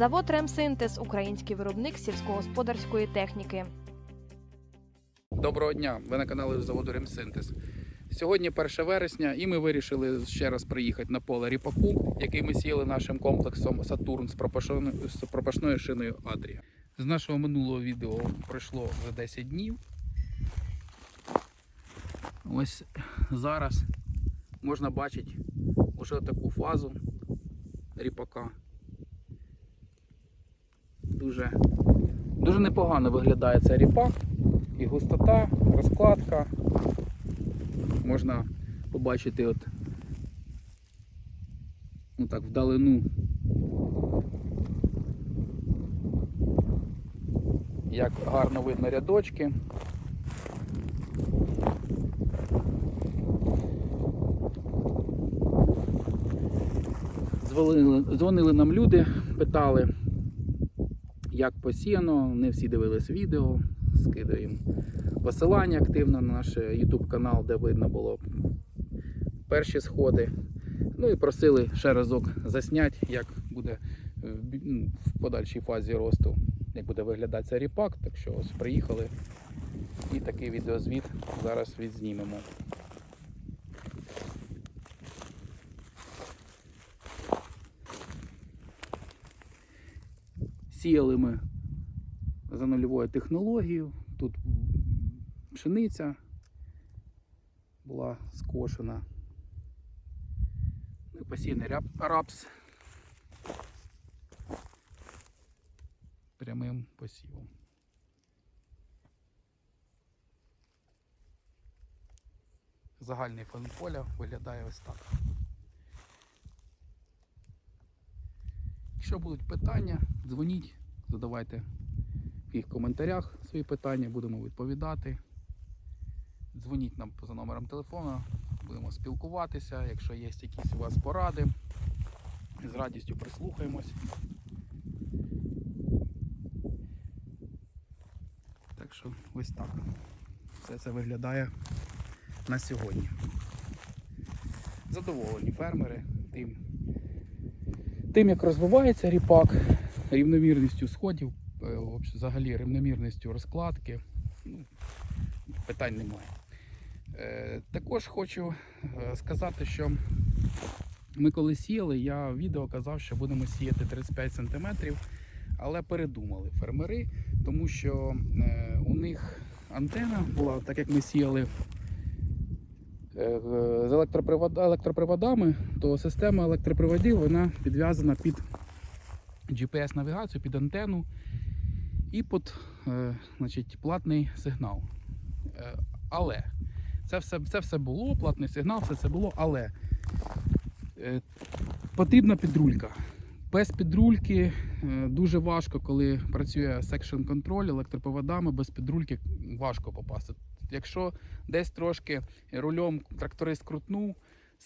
Завод Ремсинтез український виробник сільськогосподарської техніки. Доброго дня! Ви на каналі заводу Ремсинтез. Сьогодні 1 вересня, і ми вирішили ще раз приїхати на поле ріпаку, який ми сіяли нашим комплексом Сатурн з пропашною, шиною Адрія. З нашого минулого відео пройшло вже 10 днів. Ось зараз можна бачити вже таку фазу ріпака. Дуже, дуже непогано виглядає цей ріпак і густота, розкладка. Можна побачити от ну так, вдалину. Як гарно видно рядочки. Дзвонили, нам люди, питали, як посіяно, не всі дивились відео, скидаємо посилання активно на наш YouTube канал, де видно було перші сходи. Ну і просили ще разок засняти, як буде в ну, в подальшій фазі росту, як буде виглядати цей ріпак. Так що ось приїхали і такий відеозвіт зараз відзнімемо. Сіяли ми за нульовою технологією. Тут пшениця була скошена. Ну посійний рапс прямим посівом. Загальний фон поля виглядає ось так. Якщо будуть питання, дзвоніть, задавайте в їх коментарях свої питання, будемо відповідати. Дзвоніть нам за номером телефону, будемо спілкуватися. Якщо є якісь у вас поради, з радістю прислухаємось. Так що ось так. Все це виглядає на сьогодні. Задоволені фермери тим, тим як розвивається ріпак, рівномірністю сходів, е, взагалі рівномірністю розкладки. Ну, питань немає. Е, Також хочу е, сказати, що ми коли сіяли, я в відео казав, що будемо сіяти 35 см, але передумали фермери, тому що у них антена була, так як ми сіяли з електропривод- електроприводами, то система електроприводів вона підв'язана під GPS-навігацію, під антенну і під е, значить, платний сигнал. Е, але це все, це все було, платний сигнал, все це було, але е, потрібна підрулька. Без підрульки е, дуже важко, коли працює секшн контроль електропроводами, без підрульки важко попасти. Якщо десь трошки рульом тракторист крутнув,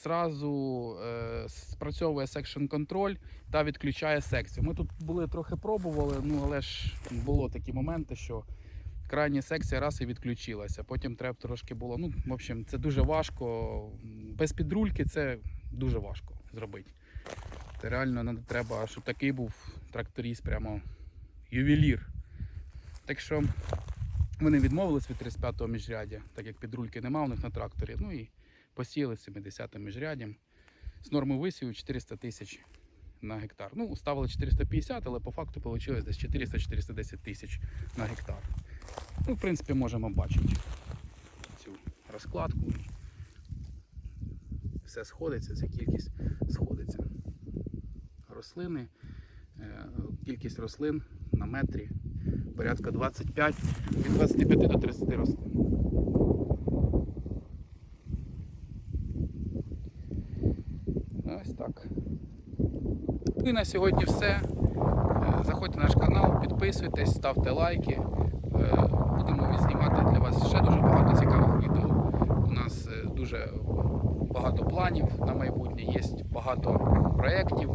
зразу е, спрацьовує секшн контроль та відключає секцію. Ми тут були трохи пробували, ну але ж було такі моменти, що крайня секція раз і відключилася. Потім треба трошки було. Ну, в общем, це дуже важко. Без підрульки це дуже важко зробити. Це реально треба, щоб такий був тракторист, прямо ювелір. Так що вони відмовились від 35-го міжряддя, так як підрульки нема у них на тракторі. Ну і посіяли 70-м міжряддям. З нормою висіву 400 тисяч на гектар. Ну, ставили 450, але по факту вийшло десь 400-410 тисяч на гектар. Ну, в принципі, можемо бачити цю розкладку. Все сходиться, ця кількість сходиться. Рослини, е, кількість рослин на метрі порядка 25, від 25 до 30 рослин. Ось так. Ну І на сьогодні все. Е, Заходьте на наш канал, підписуйтесь, ставте лайки. Е, Будемо відзнімати для вас ще дуже багато цікавих відео. У нас е, дуже багато планів на майбутнє, є багато проєктів,